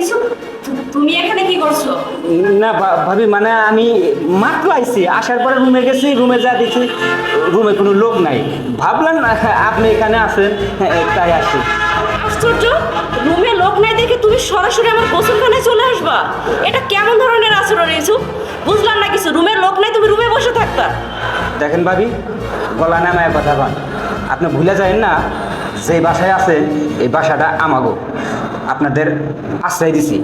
Issue তুমি এখানে কি করছ? না ভাবি মানে আমি মাত্র আইছি। আসার পরে রুমে গেছি রুমে যা দেখি রুমে কোনো লোক নাই। ভাবলাম আপনি এখানে আছেন হ্যাঁ, তাই আসি আশ্চর্য! রুমে লোক নাই দেখে তুমি সরাসরি আমার গোসলখানায় চলে আসবা? এটা কেমন ধরনের আচরণ ইসু বুঝলাম না কিছু। রুমের লোক নাই তুমি রুমে বসে থাকতা। দেখেন ভাবি গলা নামায় কথা আপনি ভুলে যাবেন না যে বাসায় আছেন এই বাসাটা আমাগো। আপনাদের আশ্রয় দিছি।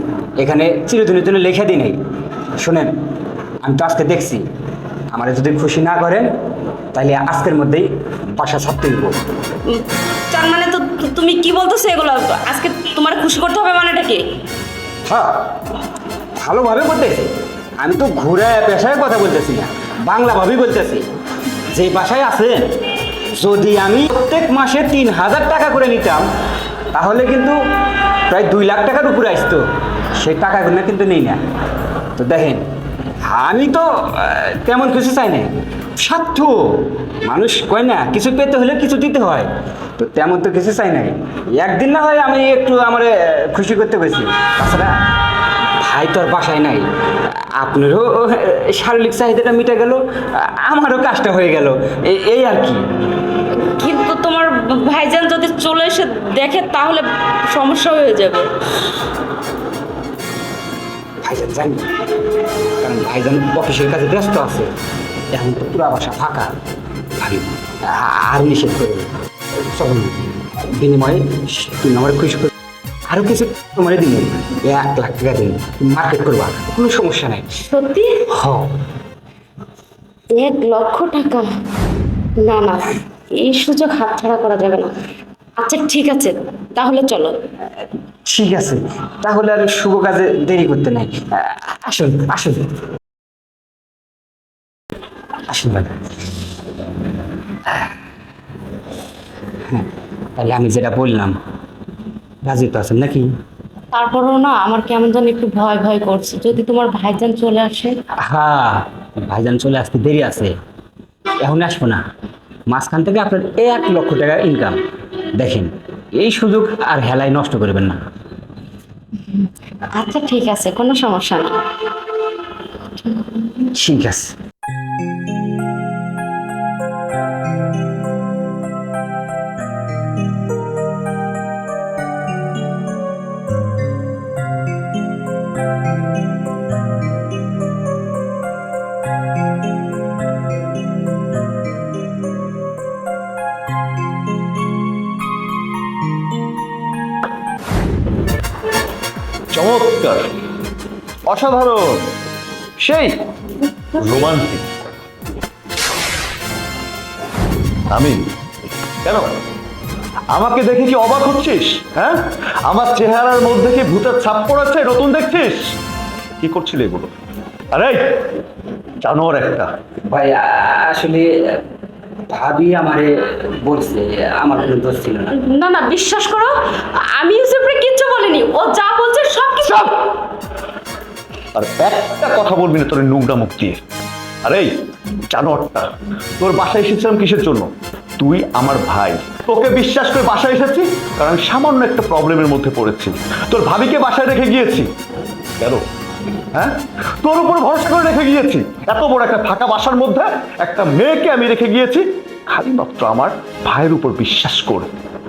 এখানে চিরদিনের জন্য লেখা দিই নেই। শোনেন আমি তো আজকে দেখছি। আমার যদি খুশি না করেন তাহলে আজকের মধ্যেই বাসা ছাড়তে দিব। তার মানে তো তুমি কি বলতেছো এগুলো? আজকে তোমার খুশি করতে হবে মানেটা কি? হ্যাঁ ভালোভাবে বলতেছি। আমি তো ঘুরে পেশায় কথা বলতেছি না বাংলাভাবেই বলতেছি। যে বাসায় আছেন যদি আমি প্রত্যেক মাসে তিন হাজার টাকা করে নিতাম, তাহলে কিন্তু প্রায় দুই লাখ টাকার উপরে আসতো। সেই টাকাগুলো কিন্তু নেই না। তো দেখেন, আমি তো তেমন কিছু চাই না স্বার্থ মানুষ কয় না, কিছু পেতে হলে কিছু দিতে হয়। তো তেমন তো কিছু চাই নাই। একদিন না হয় আমি একটু আমার খুশি করতে গেছি। তাছাড়া ভাই তো আর বাসায় নাই। আপনারও শারীরিক চাহিদাটা মিটে গেল আমারও কাজটা হয়ে গেল। এই আর কি। কিন্তু তোমার ভাইজান যদি চলে এসে দেখে তাহলে সমস্যা হয়ে যাবে। ভাইজান জানি কারণ ভাইজান অফিসের কাছে ব্যস্ত আছে। এখন তো পুরা বাসা ফাঁকা। ভাবি আর নিষেধ করে। চলুন বিনিময়ে তুমি আমার খুশি আরও কিছু তোমার দিন এক লাখ টাকা দিন মার্কেট করবা কোনো সমস্যা নাই। সত্যি? হ এক লক্ষ টাকা? না না এই সুযোগ হাতছাড়া করা যাবে না। আচ্ছা ঠিক আছে তাহলে চলো। ঠিক আছে তাহলে আর শুভ কাজে দেরি করতে নাই। আসুন আসুন। আসুন ম্যাডাম হ্যাঁ তাহলে আমি যেটা বললাম রাজি তো আছেন নাকি? তারপরেও না আমার কেমন যেন একটু ভয় ভয় করছে। যদি তোমার ভাইজান চলে আসে? হ্যাঁ ভাইজান চলে আসতে দেরি আছে। এখন আসব না। মাঝখান থেকে আপনার এক লক্ষ টাকা ইনকাম দেখেন এই সুযোগ আর হেলায় নষ্ট করবেন না। আচ্ছা ঠিক আছে কোনো সমস্যা নেই। ঠিক আছে। চমৎকার। অসাধারণ। সেই, রোমান্টিক। আমি কেন? আমাকে দেখে কি অবাক হচ্ছিস হ্যাঁ? আমার চেহারার মধ্যে কি ভূতের ছাপ পড়াচ্ছে নতুন দেখছিস? কি করছিলি এগুলো? আরে জানোয়ার একটা। ভাই আসলে ভাবি আমারে বলছে আমার কোনো দোষ ছিল না। না না বিশ্বাস করো আমি ইউসুফরে কিচ্ছু বলিনি। ও যা বলছে সব কিছু আর একটা কথা বলবি না তোর মুখ দিয়ে। আরে জানোয়ারটা তোর বাসায় এসেছিলাম কিসের জন্য? তুই আমার ভাই। তোকে বিশ্বাস করে বাসায় এসেছি? কারণ আমি সামান্য একটা প্রবলেমের মধ্যে পড়েছি। তোর ভাবিকে বাসায় রেখে গিয়েছি। কেন? হ্যাঁ? তোর উপর ভরসা করে রেখে গিয়েছি। এত বড় একটা ফাঁকা বাসার মধ্যে একটা মেয়েকে আমি রেখে গিয়েছি। খালি মাত্র আমার ভাইয়ের উপর বিশ্বাস করে।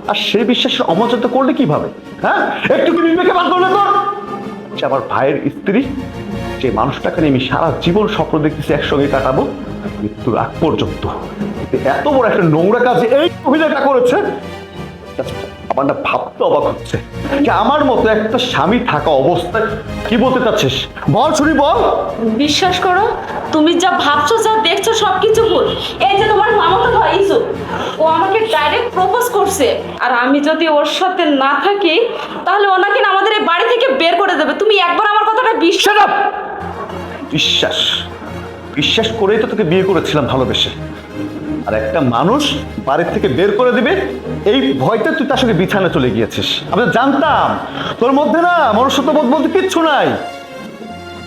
আর সেই বিশ্বাসের অমর্যাদা করলে কীভাবে? হ্যাঁ? একটু কি বিবেকে বাদ করলে তোর। যে আমার ভাইয়ের স্ত্রী, যে মানুষটাকে নিয়ে আমি সারা জীবন স্বপ্ন দেখতেছি, একসঙ্গে কাটাবো, মৃত্যুর আগ পর্যন্ত। এত বড় একটা নোংরা কাজ এই মহিলাটা করেছে আমার না ভাবতে অবাক হচ্ছে যে আমার মতো একটা স্বামী থাকা অবস্থায় কি বলতে চাচ্ছিস? বল শুনি বল। বিশ্বাস করো তুমি যা ভাবছ যা দেখছ সব কিছু ভুল। এই যে তোমার মামাতো ভাই ইসু ও আমাকে ডাইরেক্ট প্রপোজ করছে। আর আমি যদি ওর সাথে না থাকি তাহলে ওনাকে না আমাদের এই বাড়ি থেকে বের করে দেবে। তুমি একবার আমার কথাটা বিশ্বাস বিশ্বাস। বিশ্বাস করেই তো তোকে বিয়ে করেছিলাম ভালোবেসে। আর একটা মানুষ বাড়ির থেকে বের করে দিবে, এই ভয়টা তুই তার সঙ্গে বিছানা চলে গিয়েছিস। আমি তো জানতাম, তোর মধ্যে না মনুষ্যত্ববোধ বলতে কিচ্ছু নাই।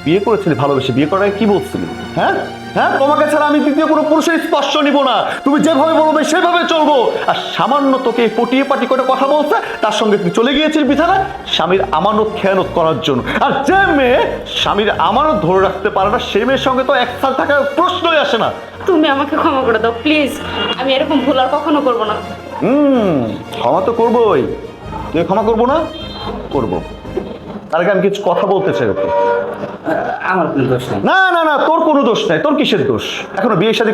বিয়ে করেছিলি ভালোবেসে, বিয়ে করার কি বলছিলি? হ্যাঁ? হ্যাঁ তোমাকে ছাড়া আমি দ্বিতীয় কোনো পুরুষের স্পর্শ নিব না। তুমি যেভাবে বলবে সেভাবে চলবো। আর সামান্য তোকে পটিয়ে পাটি করে কথা বলছে তার সঙ্গে তুই চলে গিয়েছিস বিছানায় স্বামীর আমানত খেয়ানত করার জন্য। আর যে মেয়ে স্বামীর আমানত ধরে রাখতে পারে না সে মেয়ের সঙ্গে তো এক সাল থাকার প্রশ্নই আসে না। তুমি আমাকে ক্ষমা করে দাও প্লিজ। আমি এরকম ভুল আর কখনো করব না। হুম ক্ষমা তো করবোই। তুই ক্ষমা করব না? করব। তার আগে আমি কিছু কথা বলতে চাই না না না, তোর কোনো দোষ নাই, তোর কিসের দোষ? এখনও বিয়ে শাদী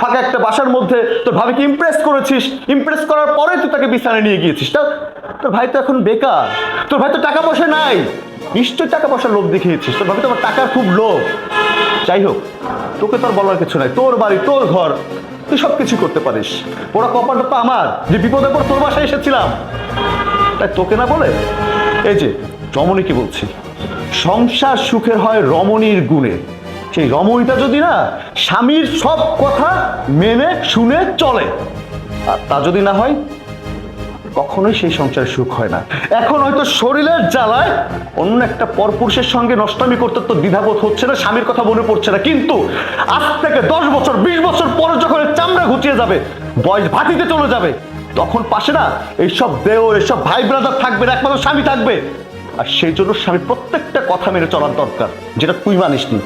ফাঁকা একটা বাসার মধ্যে তোর ভাবিকে ইমপ্রেস করেছিস ইমপ্রেস করার পরে তুই তাকে নিয়ে গিয়েছিস। তা, তোর ভাই তো এখন বেকার, তোর ভাই তো টাকা পয়সা নাই, নিশ্চয়ই টাকা লোভ দেখিয়েছিস, তোর ভাবি টাকার খুব লোভ। যাই হোক, তোকে তোর বলার কিছু নাই, তোর বাড়ি, তোর ঘর, তুই সব কিছু করতে পারিস। ওরা কপালটা তো আমার, যে বিপদের পর তোর বাসায় এসেছিলাম। তাই তোকে না বলে, এই যে রমণীকে বলছি। সংসার সুখের হয় রমণীর গুণে। সেই রমণীটা যদি না স্বামীর সব কথা মেনে, শুনে, চলে, আর তা যদি না হয়, কখনোই সেই সংসারে সুখ হয় না। এখন হয়তো শরীরের জ্বালায় অন্য একটা পরপুরুষের সঙ্গে নষ্টামি করতে তো দ্বিধাবোধ হচ্ছে না, স্বামীর কথা মনে পড়ছে না। কিন্তু আজ থেকে দশ বছর, বিশ বছর পরে যখন চামড়া ঘুচিয়ে যাবে, বয়স ভাতিতে চলে যাবে, তখন পাশে না এইসব দেহ, এইসব ভাই ব্রাদার থাকবে না, একমাত্র স্বামী থাকবে। আর সেই জন্য স্বামীর প্রত্যেকটা কথা মেনে চলার দরকার যেটা তুই মানিসনি।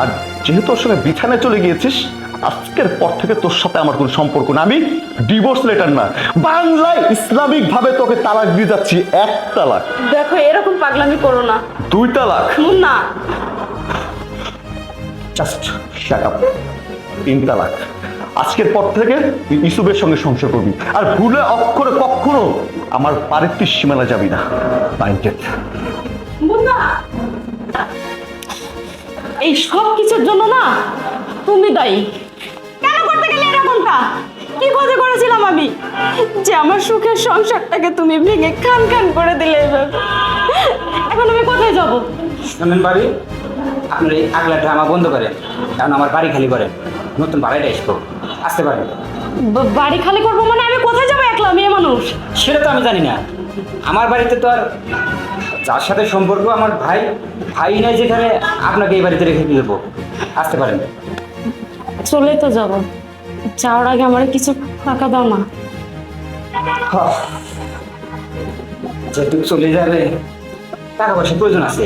আর যেহেতু ওর সঙ্গে বিছানায় চলে গিয়েছিস আজকের পর থেকে তোর সাথে আমার কোনো সম্পর্ক না। আমি ডিভোর্স লেটার না বাংলায় ইসলামিক ভাবে তোকে তালাক দিয়ে যাচ্ছি এক তালাক। দেখো এরকম পাগলামি করো না। দুই তালাক? না। জাস্ট শাট আপ তিন তালাক। আজকের পর থেকে তুই ইসুবের সঙ্গে সংসার করবি। আর ভুলে অক্ষরে কখনো আমার তুই সীমানা যাবি না। মাইন্ডেড এই সব কিছুর জন্য না? তুমি দায়ী। কেন করতে গেলে এরকমটা? কি ক্ষতি করেছিলাম আমি? যে আমার সুখের সংসারটাকে তুমি ভেঙে খান খান করে দিলে এভাবে। এখন আমি কোথায় যাব? শোনেন বাড়ি? আপনার এই আগলা ড্রামা বন্ধ করেন কারণ আমার বাড়ি খালি করেন নতুন বাড়িটা আসব আসতে পারেন বাড়ি খালি করব মানে আমি কোথায় যাব একলা মেয়ে মানুষ? সেটা তো আমি জানি না। আমার বাড়িতে তো আর যার সাথে সম্পর্ক আমার ভাই ভাই নাই যেখানে আপনাকে এই বাড়িতে রেখে দেবো। আসতে পারেন। চলেই তো যাব। যাওয়ার আগে আমার কিছু টাকা দাও না। যেহেতু চলে যাবে টাকা পয়সা প্রয়োজন আছে।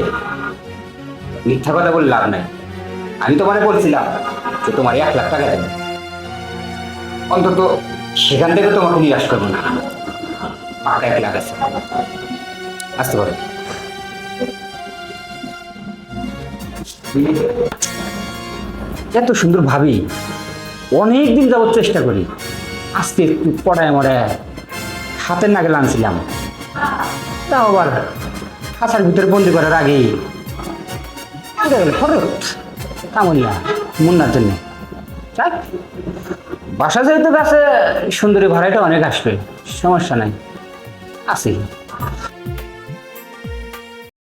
মিথ্যা কথা বলে লাভ নাই। আমি তোমারে বলছিলাম যে তোমার এক লাখ টাকা দেবে। অন্তত সেখান থেকে তোমাকে নিরাশ করব না। পাকা এক লাখ আছে। আসতে পারে। এত সুন্দর ভাবি অনেক দিন যাবত চেষ্টা করি। আজকে একটু পড়ায় মরায় হাতের নাগাল আনছিলাম। তাও আবার খাঁচার ভিতরে বন্দি করার আগেই। গেল কামনিয়া মুন্নার জন্য। বাসা যেহেতু কাছে সুন্দরী ভাড়াটা অনেক আসবে সমস্যা নাই। আসি